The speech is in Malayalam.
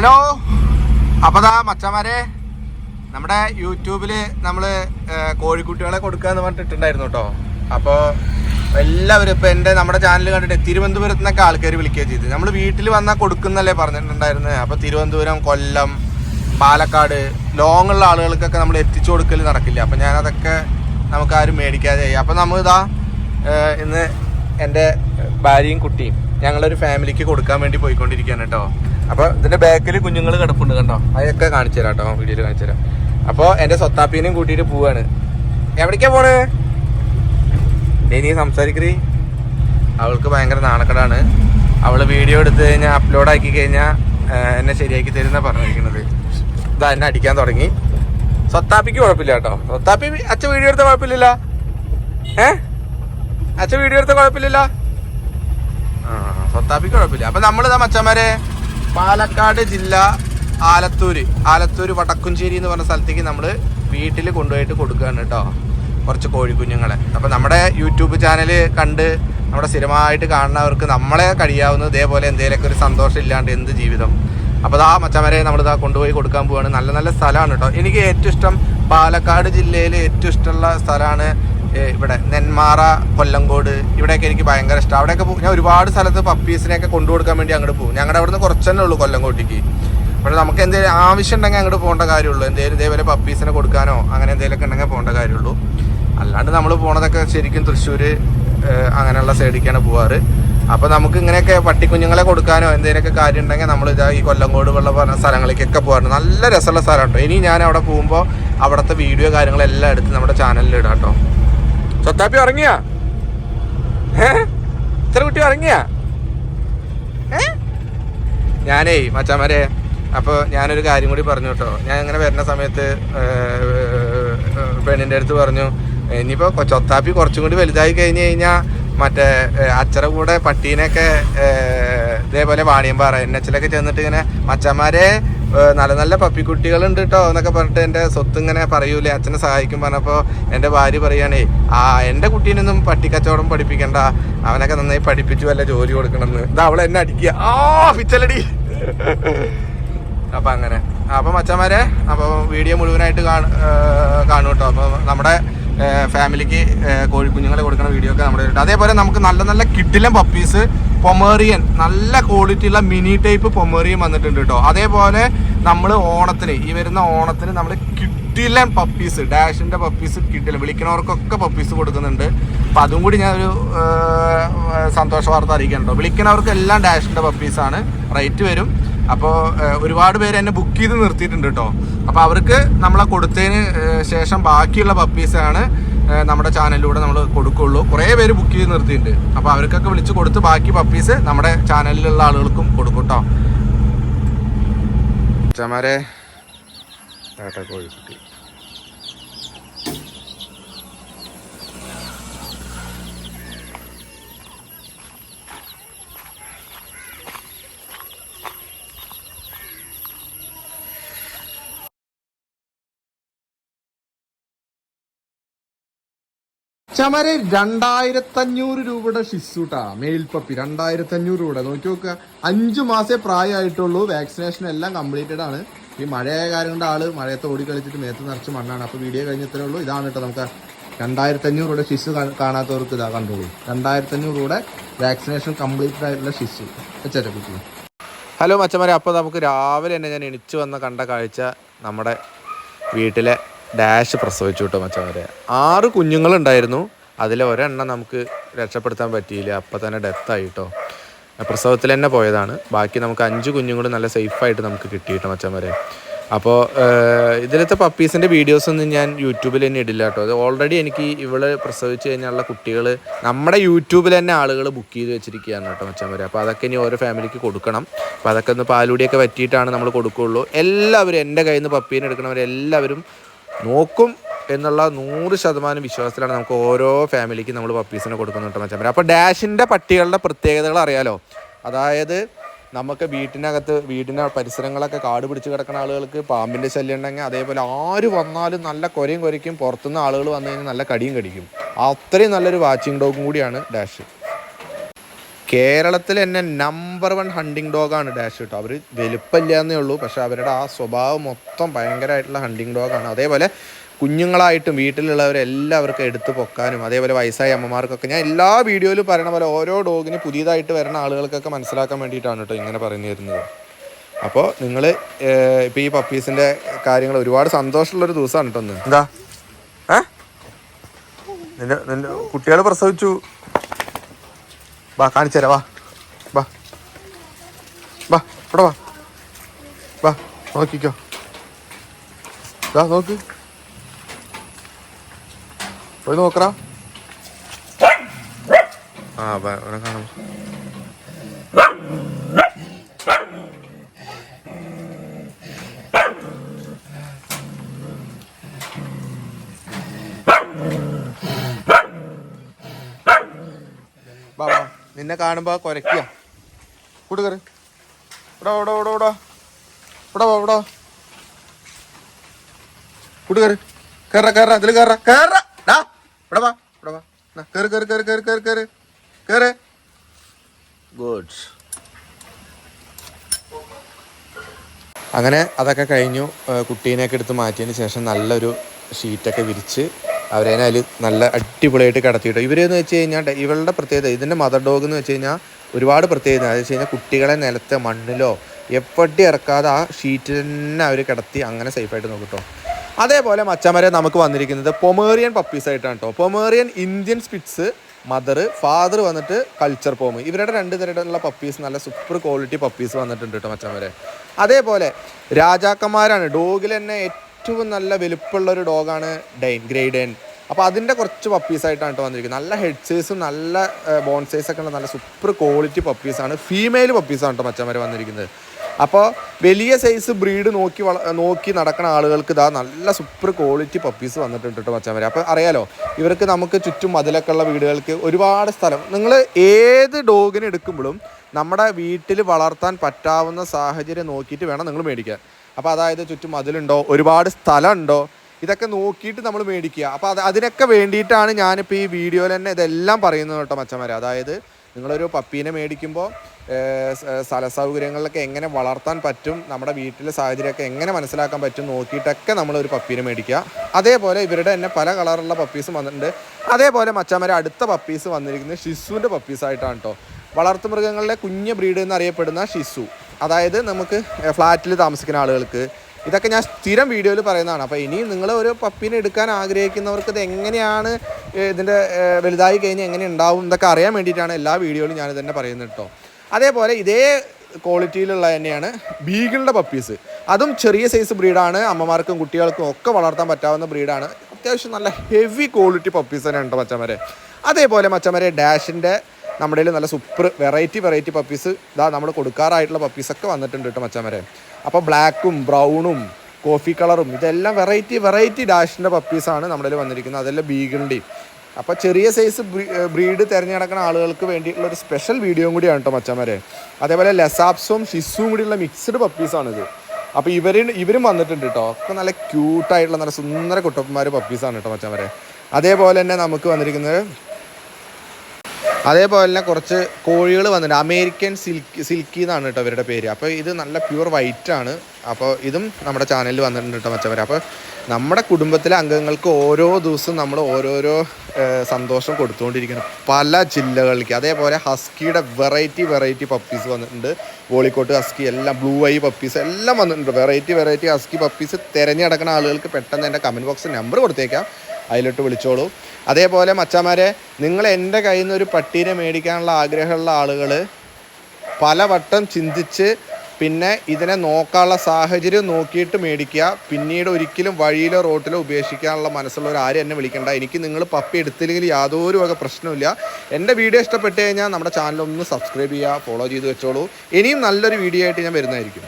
ഹലോ. അപ്പതാ മച്ചമാരെ നമ്മുടെ യൂട്യൂബിൽ നമ്മൾ കോഴിക്കുട്ടികളെ കൊടുക്കാന്ന് പറഞ്ഞിട്ടുണ്ടായിരുന്നു കേട്ടോ അപ്പോൾ എല്ലാവരും ഇപ്പോൾ എന്റെ നമ്മുടെ ചാനൽ കണ്ടിട്ട് തിരുവനന്തപുരത്ത് നിന്നൊക്കെ ആൾക്കാർ വിളിക്കുക ചെയ്ത് നമ്മൾ വീട്ടിൽ വന്നാൽ കൊടുക്കുന്നല്ലേ പറഞ്ഞിട്ടുണ്ടായിരുന്നത് അപ്പോൾ തിരുവനന്തപുരം കൊല്ലം പാലക്കാട് ലോങ് ഉള്ള ആളുകൾക്കൊക്കെ നമ്മൾ എത്തിച്ചു കൊടുക്കൽ നടക്കില്ല. അപ്പോൾ ഞാനതൊക്കെ നമുക്ക് ആരും മേടിക്കാതെ അപ്പോൾ നമ്മൾ ഇതാ ഇന്ന് എന്റെ ഭാര്യയും കുട്ടിയും ഞങ്ങളൊരു ഫാമിലിക്ക് കൊടുക്കാൻ വേണ്ടി പോയിക്കൊണ്ടിരിക്കുകയാണ് കേട്ടോ അപ്പോൾ ഇതിന്റെ ബാക്കിൽ കുഞ്ഞുങ്ങൾ കിടപ്പുണ്ട് കണ്ടോ? അതൊക്കെ കാണിച്ചു തരാം കേട്ടോ വീഡിയോയിൽ കാണിച്ചു തരാം. അപ്പോൾ എന്റെ സ്വത്താപ്പീനെയും കൂട്ടിയിട്ട് പോവാണ്. എവിടേക്കാ പോണേ? ഇനി സംസാരിക്കറി അവൾക്ക് ഭയങ്കര നാണക്കടാണ്. അവൾ വീഡിയോ എടുത്തു കഴിഞ്ഞാൽ അപ്ലോഡ് ആക്കി കഴിഞ്ഞാൽ എന്നെ ശരിയാക്കി തരുന്ന പറഞ്ഞിരിക്കുന്നത് ഇതാ എന്നെ അടിക്കാൻ തുടങ്ങി. സ്വത്താപ്പിക്ക് കുഴപ്പമില്ല കേട്ടോ. സ്വത്താപ്പി അച്ഛൻ വീഡിയോ എടുത്ത കുഴപ്പമില്ല ഏ? അച്ഛൻ വീഡിയോ എടുത്ത കുഴപ്പമില്ല ആ സ്വത്താപ്പിക്ക് കുഴപ്പമില്ല. അപ്പൊ നമ്മളിതാ മച്ചന്മാരെ പാലക്കാട് ജില്ല ആലത്തൂര്. ആലത്തൂര് വടക്കുംചേരി എന്ന് പറഞ്ഞ സ്ഥലത്തേക്ക് നമ്മൾ വീട്ടിൽ കൊണ്ടുപോയിട്ട് കൊടുക്കുകയാണ് കേട്ടോ. കുറച്ച് കോഴിക്കുഞ്ഞുങ്ങളെ. അപ്പോൾ നമ്മുടെ യൂട്യൂബ് ചാനൽ കണ്ട് നമ്മുടെ സ്ഥിരമായിട്ട് കാണുന്നവർക്ക് നമ്മളെ കഴിയാവുന്ന ഇതേപോലെ എന്തെങ്കിലുമൊക്കെ ഒരു സന്തോഷം ഇല്ലാണ്ട് എന്ത് ജീവിതം. അപ്പോൾ ആ മച്ചവരെ നമ്മളിതാ കൊണ്ടുപോയി കൊടുക്കാൻ പോവാണ്. നല്ല നല്ല സ്ഥലമാണ് കേട്ടോ. എനിക്ക് ഏറ്റവും ഇഷ്ടം പാലക്കാട് ജില്ലയിൽ ഏറ്റവും ഇഷ്ടമുള്ള സ്ഥലമാണ് ഇവിടെ നെന്മാറ കൊല്ലങ്കോട് ഇവിടെയൊക്കെ എനിക്ക് ഭയങ്കര ഇഷ്ടം. അവിടെയൊക്കെ പോകും ഞാൻ ഒരുപാട് സ്ഥലത്ത് പപ്പീസിനെയൊക്കെ കൊണ്ടു കൊടുക്കാൻ വേണ്ടി അങ്ങോട്ട് പോകും. ഞങ്ങളുടെ അവിടുന്ന് കുറച്ച് ഉള്ളൂ കൊല്ലങ്കോട്ടേക്ക്. പക്ഷേ നമുക്ക് എന്തെങ്കിലും ആവശ്യം ഉണ്ടെങ്കിൽ അങ്ങോട്ട് പോകേണ്ട കാര്യമുള്ളൂ. എന്തെങ്കിലും ഇതേപോലെ പപ്പീസിനെ കൊടുക്കാനോ അങ്ങനെ എന്തെങ്കിലുമൊക്കെ ഉണ്ടെങ്കിൽ പോകേണ്ട കാര്യമുള്ളൂ. അല്ലാണ്ട് നമ്മൾ പോണതൊക്കെ ശരിക്കും തൃശ്ശൂർ അങ്ങനെയുള്ള സൈഡിലേക്കാണ് പോവാറ്. അപ്പോൾ നമുക്ക് ഇങ്ങനെയൊക്കെ പട്ടിക്കുഞ്ഞുങ്ങളെ കൊടുക്കാനോ എന്തെങ്കിലുമൊക്കെ കാര്യം ഉണ്ടെങ്കിൽ നമ്മൾ ഇതാ ഈ കൊല്ലങ്കോട് പറഞ്ഞ സ്ഥലങ്ങളിലേക്കൊക്കെ പോകാറുണ്ട് നല്ല രസമുള്ള സ്ഥലം കേട്ടോ. ഇനി ഞാൻ അവിടെ പോകുമ്പോൾ അവിടുത്തെ വീഡിയോ കാര്യങ്ങളെല്ലാം എടുത്ത് നമ്മുടെ ചാനലിൽ ഇടാം കേട്ടോ. സ്വത്താപ്പി ഉറങ്ങിയാ? ഏ? ഇത്ര കുട്ടി ഉറങ്ങിയാ? ഏ? ഞാനേ മച്ചാമാരെ അപ്പോൾ ഞാനൊരു കാര്യം കൂടി പറഞ്ഞു കേട്ടോ. ഞാൻ ഇങ്ങനെ വരുന്ന സമയത്ത് പെണ്ണിന്റെ അടുത്ത് പറഞ്ഞു ഇനിയിപ്പോൾ ചൊത്താപ്പി കുറച്ചും കൂടി വലുതായി കഴിഞ്ഞ് കഴിഞ്ഞാൽ മറ്റേ അച്ചറ കൂടെ പട്ടീനെയൊക്കെ ഏഹ്, ഇതേപോലെ വാണിയമ്പാറ എൻ എച്ചിലൊക്കെ ചെന്നിട്ട് ഇങ്ങനെ മച്ചന്മാരെ നല്ല നല്ല പപ്പിക്കുട്ടികളുണ്ട് കേട്ടോ എന്നൊക്കെ പറഞ്ഞിട്ട് എന്റെ സ്വത്ത് ഇങ്ങനെ പറയൂലേ. അച്ഛനെ സഹായിക്കും പറഞ്ഞപ്പോൾ എന്റെ ഭാര്യ പറയുകയാണേ ആ എന്റെ കുട്ടീനൊന്നും പട്ടിക്കച്ചവടം പഠിപ്പിക്കണ്ട. അവനൊക്കെ നന്നായി പഠിപ്പിച്ചു വല്ല ജോലി കൊടുക്കണമെന്ന്. ഇതാ അവളെ എന്നെ അടിക്കുക. ആ പിച്ചലടി. അപ്പം അങ്ങനെ. അപ്പം അച്ഛന്മാരെ അപ്പോൾ വീഡിയോ മുഴുവനായിട്ട് കാണ- കേട്ടോ അപ്പോൾ നമ്മുടെ ഫാമിലിക്ക് കോഴിക്കുഞ്ഞുങ്ങളെ കൊടുക്കുന്ന വീഡിയോ ഒക്കെ നമ്മുടെ അതേപോലെ നമുക്ക് നല്ല നല്ല കിട്ടിലും പപ്പീസ് പൊമേറിയൻ നല്ല ക്വാളിറ്റി ഉള്ള മിനി ടൈപ്പ് പൊമേറിയൻ വന്നിട്ടുണ്ട് കേട്ടോ അതേപോലെ നമ്മൾ ഓണത്തിന് ഈ വരുന്ന ഓണത്തിന് നമ്മൾ കിട്ടിലൻ പപ്പീസ് ഡാഷിന്റെ പപ്പീസ് കിട്ടില്ല വിളിക്കുന്നവർക്കൊക്കെ പപ്പീസ് കൊടുക്കുന്നുണ്ട്. അപ്പം അതും കൂടി ഞാൻ ഒരു സന്തോഷ വാർത്ത അറിയിക്കാൻ കേട്ടോ വിളിക്കുന്നവർക്ക് എല്ലാം ഡാഷിന്റെ പപ്പീസാണ് റേറ്റ് വരും. അപ്പോൾ ഒരുപാട് പേര് എന്നെ ബുക്ക് ചെയ്ത് നിർത്തിയിട്ടുണ്ട് കേട്ടോ അപ്പോൾ അവർക്ക് നമ്മളെ കൊടുത്തതിന് ശേഷം ബാക്കിയുള്ള പപ്പീസാണ് നമ്മുടെ ചാനലിലൂടെ നമ്മൾ കൊടുക്കുകയുള്ളൂ കുറേ പേര് ബുക്ക് ചെയ്ത് നിർത്തിയിട്ടുണ്ട്. അപ്പോൾ അവർക്കൊക്കെ വിളിച്ച് കൊടുത്ത് ബാക്കി പപ്പീസ് നമ്മുടെ ചാനലിലുള്ള ആളുകൾക്കും കൊടുക്കും കേട്ടോ ചമാരെ കോഴിക്കുട്ടി ചമരെ രണ്ടായിരത്തഞ്ഞൂറ് രൂപയുടെ ഷിസ്സൂട്ടാ മേൽപ്പപ്പി രണ്ടായിരത്തഞ്ഞൂറ് രണ്ടായിരത്തി അഞ്ഞൂറ് രൂപ നോക്കി. നോക്കുക അഞ്ചു മാസേ പ്രായമായിട്ടുള്ളൂ. വാക്സിനേഷൻ എല്ലാം കംപ്ലീറ്റഡ് ആണ്. ഈ മഴയായ കാര്യം കൊണ്ട് ആൾ മഴയത്ത് ഓടി കളിച്ചിട്ട് മേത്ത് നിറച്ച് മണ്ണാണ്. അപ്പൊ വീഡിയോ കഴിഞ്ഞത്രേ ഉള്ളൂ. ഇതാണ് കേട്ടോ നമുക്ക് രണ്ടായിരത്തി അഞ്ഞൂറ് രൂപയുടെ ഷിസ് കാണാത്തവർക്ക് ഇതാ കണ്ടോളൂ രണ്ടായിരത്തി അഞ്ഞൂറ് രൂപയുടെ വാക്സിനേഷൻ കംപ്ലീറ്റഡ് ആയിട്ടുള്ള ഷിസ് വെച്ചേട്ടെ കുട്ടി. ഹലോ മച്ചമാരെ. അപ്പോൾ നമുക്ക് രാവിലെ തന്നെ ഞാൻ എണിച്ചു വന്ന കണ്ട കാഴ്ച നമ്മുടെ വീട്ടിലെ ഡാഷ് പ്രസവിച്ചു കേട്ടോ മച്ചവരെ. ആറ് കുഞ്ഞുങ്ങളുണ്ടായിരുന്നു. അതിലെ ഒരെണ്ണം നമുക്ക് രക്ഷപ്പെടുത്താൻ പറ്റിയില്ല. അപ്പം തന്നെ ഡെത്തായി കേട്ടോ. പ്രസവത്തിൽ തന്നെ പോയതാണ്. ബാക്കി നമുക്ക് അഞ്ച് കുഞ്ഞുങ്ങൾ നല്ല സേഫായിട്ട് നമുക്ക് കിട്ടി കേട്ടോ മച്ചമാരെ അപ്പോൾ ഇതിലത്തെ പപ്പീസിന്റെ വീഡിയോസൊന്നും ഞാൻ യൂട്യൂബിൽ തന്നെ ഇടില്ല കേട്ടോ. അത് ഓൾറെഡി എനിക്ക് ഇവൾ പ്രസവിച്ച് കഴിഞ്ഞുള്ള കുട്ടികൾ നമ്മുടെ യൂട്യൂബിൽ തന്നെ ആളുകൾ ബുക്ക് ചെയ്ത് വെച്ചിരിക്കുകയാണ് കേട്ടോ മച്ചന്മാരെ അപ്പോൾ അതൊക്കെ ഇനി ഓരോ ഫാമിലിക്ക് കൊടുക്കണം. അപ്പോൾ അതൊക്കെ ഒന്ന് പാലുടിയൊക്കെ പറ്റിയിട്ടാണ് നമ്മൾ കൊടുക്കുകയുള്ളൂ. എല്ലാവരും എന്റെ കയ്യിൽ നിന്ന് പപ്പീനെ എടുക്കണവരെല്ലാവരും നോക്കും എന്നുള്ള നൂറ് ശതമാനം വിശ്വാസത്തിലാണ് നമുക്ക് ഓരോ ഫാമിലിക്കും നമ്മൾ പപ്പീസിനെ കൊടുക്കുന്നുണ്ട് മച്ചന്മാരെ അപ്പോൾ ഡാഷിന്റെ പട്ടികളുടെ പ്രത്യേകതകൾ അറിയാലോ? അതായത് നമുക്ക് വീട്ടിനകത്ത് വീടിന്റെ പരിസരങ്ങളൊക്കെ കാട് പിടിച്ച് കിടക്കുന്ന ആളുകൾക്ക് പാമ്പിന്റെ ശല്യം ഉണ്ടെങ്കിൽ അതേപോലെ ആര് വന്നാലും നല്ല കൊരയും കൊരയ്ക്കും പുറത്തുനിന്ന് ആളുകൾ വന്നു കഴിഞ്ഞാൽ നല്ല കടിയും കടിക്കും. അത്രയും നല്ലൊരു വാച്ചിങ് ഡോഗും കൂടിയാണ് ഡാഷ്. കേരളത്തിൽ തന്നെ നമ്പർ വൺ ഹണ്ടിങ് ഡോഗാണ് ഡാഷ് കേട്ടോ അവർ വലുപ്പമില്ല എന്നേ ഉള്ളൂ. പക്ഷേ അവരുടെ ആ സ്വഭാവം മൊത്തം ഭയങ്കരമായിട്ടുള്ള ഹണ്ടിങ് ഡോഗാണ് അതേപോലെ കുഞ്ഞുങ്ങളായിട്ടും വീട്ടിലുള്ളവരെല്ലാവർക്കും എടുത്തു പൊക്കാനും അതേപോലെ വയസ്സായ അമ്മമാർക്കൊക്കെ ഞാൻ എല്ലാ വീഡിയോയിലും പറയണ പോലെ ഓരോ ഡോഗിന് പുതിയതായിട്ട് വരുന്ന ആളുകൾക്കൊക്കെ മനസ്സിലാക്കാൻ വേണ്ടിയിട്ടാണ് കേട്ടോ ഇങ്ങനെ പറഞ്ഞു തരുന്നത് അപ്പോൾ നിങ്ങൾ ഇപ്പോൾ ഈ പപ്പീസിന്റെ കാര്യങ്ങൾ ഒരുപാട് സന്തോഷമുള്ളൊരു ദിവസമാണ് കേട്ടോ ഒന്ന് എന്താ? ഏ? നിന്റെ നിന്റെ കുട്ടികൾ പ്രസവിച്ചു. വാ കാണിച്ചു തരാം വാ. വാ. വാ ഇവിടെ വാ. വാ നോക്കിക്കോ. വാ നോക്ക്. പോയി നോക്കറാ ആ വാ, കാണാം. വാ കാണുമ്പോൾ കാണുമ്പോ കുരയ്ക്കുക കൂട്ട് കയറി ഇവിടെ ഇവിടെ ഇവിടെ ഇവിടെ ഇവിടെ വാ ഇവിടെ വാ. കൂട്ട് കയറി കയറ കയറ ഇതിൽ കയറ കയറ ഡാ ഇവിടെ വാ ഇവിടെ വാ. നാ, കയറി കയറി കയറി കയറി കയറി കയറി കയറി ഗുഡ്. അങ്ങനെ അതൊക്കെ കഴിഞ്ഞു. കുട്ടീനെയൊക്കെ എടുത്ത് മാറ്റിയതിന് ശേഷം നല്ലൊരു ഷീറ്റൊക്കെ വിരിച്ച് അവരെ അതിൽ നല്ല അടിപൊളിയായിട്ട് കിടത്തിയിട്ട്. ഇവരെന്ന് വെച്ച് കഴിഞ്ഞാൽ ഇവളുടെ പ്രത്യേകത ഇതിന്റെ മദർ ഡോഗ് എന്ന് വെച്ച് കഴിഞ്ഞാൽ ഒരുപാട് പ്രത്യേകത. അതെന്ന് വെച്ച് കഴിഞ്ഞാൽ കുട്ടികളെ നിലത്തെ മണ്ണിലോ എപ്പടി ഇറക്കാതെ ആ ഷീറ്റിൽ തന്നെ അവർ കിടത്തി അങ്ങനെ സേഫായിട്ട് നോക്കിട്ടോ. കേട്ടോ അതേപോലെ മച്ചമരെ നമുക്ക് വന്നിരിക്കുന്നത് പൊമേറിയൻ പപ്പീസ് ആയിട്ടാണ് കേട്ടോ Pomeranian Indian spitz mother father വന്നിട്ട് കൾച്ചർ പോം ഇവരുടെ രണ്ട് തരത്തിലുള്ള പപ്പീസ് നല്ല സൂപ്പർ ക്വാളിറ്റി പപ്പീസ് വന്നിട്ടുണ്ട് കേട്ടോ മച്ചമരെ അതേപോലെ രാജാക്കന്മാരാണ്. ഡോഗിൽ തന്നെ ഏറ്റവും നല്ല വലുപ്പമുള്ള ഒരു ഡോഗാണ് ഡെയിൻ ഗ്രേഡൻ. അപ്പോൾ അതിന്റെ കുറച്ച് പപ്പീസ് ആയിട്ടാണ് കേട്ടോ വന്നിരിക്കുന്നത്. നല്ല ഹെഡ് സൈസും നല്ല ബോൺ സൈസ് ഒക്കെ ഉള്ള നല്ല സൂപ്പർ ക്വാളിറ്റി പപ്പീസാണ് ഫീമെയിൽ പപ്പീസാണ് കേട്ടോ മച്ചന്മാർ വന്നിരിക്കുന്നത്. അപ്പോൾ വലിയ സൈസ് ബ്രീഡ് നോക്കി വള നോക്കി നടക്കുന്ന ആളുകൾക്ക് ഇതാ നല്ല സൂപ്പർ ക്വാളിറ്റി പപ്പീസ് വന്നിട്ടുണ്ട് കേട്ടോ മച്ചന്മാർ അപ്പോൾ അറിയാലോ ഇവർക്ക് നമുക്ക് ചുറ്റും മതിലൊക്കെ ഉള്ള വീടുകൾക്ക് ഒരുപാട് സ്ഥലം. നിങ്ങൾ ഏത് ഡോഗിനെ എടുക്കുമ്പോഴും നമ്മുടെ വീട്ടിൽ വളർത്താൻ പറ്റാവുന്ന സാഹചര്യം നോക്കിയിട്ട് വേണം നിങ്ങൾ മേടിക്കാൻ. അപ്പോൾ അതായത് ചുറ്റും മതിലുണ്ടോ ഒരുപാട് സ്ഥലമുണ്ടോ? ഇതൊക്കെ നോക്കിയിട്ട് നമ്മൾ മേടിക്കുക. അപ്പോൾ അത് അതിനൊക്കെ വേണ്ടിയിട്ടാണ് ഞാനിപ്പോൾ ഈ വീഡിയോയിൽ തന്നെ ഇതെല്ലാം പറയുന്നത് കേട്ടോ മച്ചന്മാരെ. അതായത് നിങ്ങളൊരു പപ്പീനെ മേടിക്കുമ്പോൾ സ്ഥല സൗകര്യങ്ങളിലൊക്കെ എങ്ങനെ വളർത്താൻ പറ്റും നമ്മുടെ വീട്ടിലെ സാഹചര്യമൊക്കെ എങ്ങനെ മനസ്സിലാക്കാൻ പറ്റും നോക്കിയിട്ടൊക്കെ നമ്മളൊരു പപ്പീനെ മേടിക്കുക. അതേപോലെ ഇവരുടെ തന്നെ പല കളറുള്ള പപ്പീസും വന്നിട്ടുണ്ട്. അതേപോലെ മച്ചാമര അടുത്ത പപ്പീസ് വന്നിരിക്കുന്നത് ഷിസുവിന്റെ പപ്പീസായിട്ടാണ് കേട്ടോ. വളർത്തുമൃഗങ്ങളുടെ കുഞ്ഞ് ബ്രീഡ് എന്നറിയപ്പെടുന്ന ഷിസു. അതായത് നമുക്ക് ഫ്ലാറ്റിൽ താമസിക്കുന്ന ആളുകൾക്ക്. ഇതൊക്കെ ഞാൻ സ്ഥിരം വീഡിയോയിൽ പറയുന്നതാണ്. അപ്പോൾ ഇനി നിങ്ങൾ ഒരു പപ്പീനെ എടുക്കാൻ ആഗ്രഹിക്കുന്നവർക്ക് ഇത് എങ്ങനെയാണ് ഇതിന്റെ വലുതായി കഴിഞ്ഞ് എങ്ങനെ ഉണ്ടാവും ഇതൊക്കെ അറിയാൻ വേണ്ടിയിട്ടാണ് എല്ലാ വീഡിയോയിലും ഞാൻ തന്നെ പറയുന്നത് കേട്ടോ. അതേപോലെ ഇതേ ക്വാളിറ്റിയിലുള്ള തന്നെയാണ് ബീഗിളുടെ പപ്പീസ്. അതും ചെറിയ സൈസ് ബ്രീഡാണ്. അമ്മമാർക്കും കുട്ടികൾക്കും ഒക്കെ വളർത്താൻ പറ്റാവുന്ന ബ്രീഡാണ്. അത്യാവശ്യം നല്ല ഹെവി ക്വാളിറ്റി പപ്പീസ് തന്നെയാണ് കേട്ടോ മച്ചമരെ അതേപോലെ മച്ചമരെ ഡാഷിന്റെ നമ്മുടെ നല്ല സൂപ്പർ വെറൈറ്റി വെറൈറ്റി പപ്പീസ് ഇതാ നമ്മൾ കൊടുക്കാറായിട്ടുള്ള പപ്പീസൊക്കെ വന്നിട്ടുണ്ട് കേട്ടോ മച്ചമരെ അപ്പോൾ ബ്ലാക്കും ബ്രൗണും കോഫി കളറും ഇതെല്ലാം വെറൈറ്റി വെറൈറ്റി ഡാഷിന്റെ പപ്പീസാണ് നമ്മുടെ വന്നിരിക്കുന്നത്. അതെല്ലാം ബീഗിളിന്റെയും അപ്പോൾ ചെറിയ സൈസ് ബ്രീഡ് തിരഞ്ഞെടുക്കുന്ന ആളുകൾക്ക് വേണ്ടിയിട്ടുള്ള ഒരു സ്പെഷ്യൽ വീഡിയോയും കൂടിയാണ് കേട്ടോ മച്ചന്മാരെ അതേപോലെ ലെസാപ്സും ഷിസും കൂടിയുള്ള മിക്സ്ഡ് പപ്പീസാണിത് അപ്പോൾ ഇവർ ഇവരും വന്നിട്ടുണ്ട് കേട്ടോ. ഒക്കെ നല്ല ക്യൂട്ടായിട്ടുള്ള നല്ല സുന്ദര കുട്ടപ്പന്മാർ പപ്പീസാണ് കേട്ടോ മച്ചന്മാരെ അതേപോലെ തന്നെ നമുക്ക് വന്നിരിക്കുന്നത് അതേപോലെ തന്നെ കുറച്ച് കോഴികൾ വന്നിട്ടുണ്ട്. അമേരിക്കൻ സിൽക്കി സിൽക്കി എന്നാണ് കേട്ടോ ഇവരുടെ പേര്. അപ്പോൾ ഇത് നല്ല പ്യുവർ വൈറ്റ് ആണ്. അപ്പോൾ ഇതും നമ്മുടെ ചാനലിൽ വന്നിട്ടുണ്ട് കേട്ടോ മച്ചവരെ. അപ്പോൾ നമ്മുടെ കുടുംബത്തിലെ അംഗങ്ങൾക്ക് ഓരോ ദിവസവും നമ്മൾ ഓരോരോ സന്തോഷം കൊടുത്തുകൊണ്ടിരിക്കുന്നു. പല ജില്ലകളിലേക്ക്. അതേപോലെ ഹസ്കിയുടെ വെറൈറ്റി വെറൈറ്റി പപ്പീസ് വന്നിട്ടുണ്ട്. വോളിക്കോട്ട് ഹസ്കി എല്ലാം ബ്ലൂ ഐ പപ്പീസ് എല്ലാം വന്നിട്ടുണ്ട്. വെറൈറ്റി വെറൈറ്റി ഹസ്കി പപ്പീസ് തിരഞ്ഞെടുക്കുന്ന ആളുകൾക്ക് പെട്ടെന്ന് എന്റെ കമന്റ് ബോക്സിൽ നമ്പർ കൊടുത്തേക്കാം. അതിലിട്ട് വിളിച്ചോളൂ. അതേപോലെ മച്ചാമാരെ നിങ്ങൾ എന്റെ കയ്യിൽ നിന്ന് ഒരു പട്ടീനെ മേടിക്കാനുള്ള ആഗ്രഹമുള്ള ആളുകൾ പലവട്ടം ചിന്തിച്ച് പിന്നെ ഇതിനെ നോക്കാനുള്ള സാഹചര്യം നോക്കിയിട്ട് മേടിക്കുക. പിന്നീട് ഒരിക്കലും വഴിയിലോ റോട്ടിലോ ഉപേക്ഷിക്കാനുള്ള മനസ്സുള്ളവർ ആരും എന്നെ വിളിക്കണ്ട. എനിക്ക് നിങ്ങൾ പപ്പി എടുത്തില്ലെങ്കിൽ യാതൊരു വക പ്രശ്നമില്ല എന്റെ വീഡിയോ ഇഷ്ടപ്പെട്ട് കഴിഞ്ഞാൽ നമ്മുടെ ചാനൽ ഒന്ന് സബ്സ്ക്രൈബ് ചെയ്യുക ഫോളോ ചെയ്ത് വെച്ചോളൂ. ഇനിയും നല്ലൊരു വീഡിയോ ആയിട്ട് ഞാൻ വരുന്നതായിരിക്കും.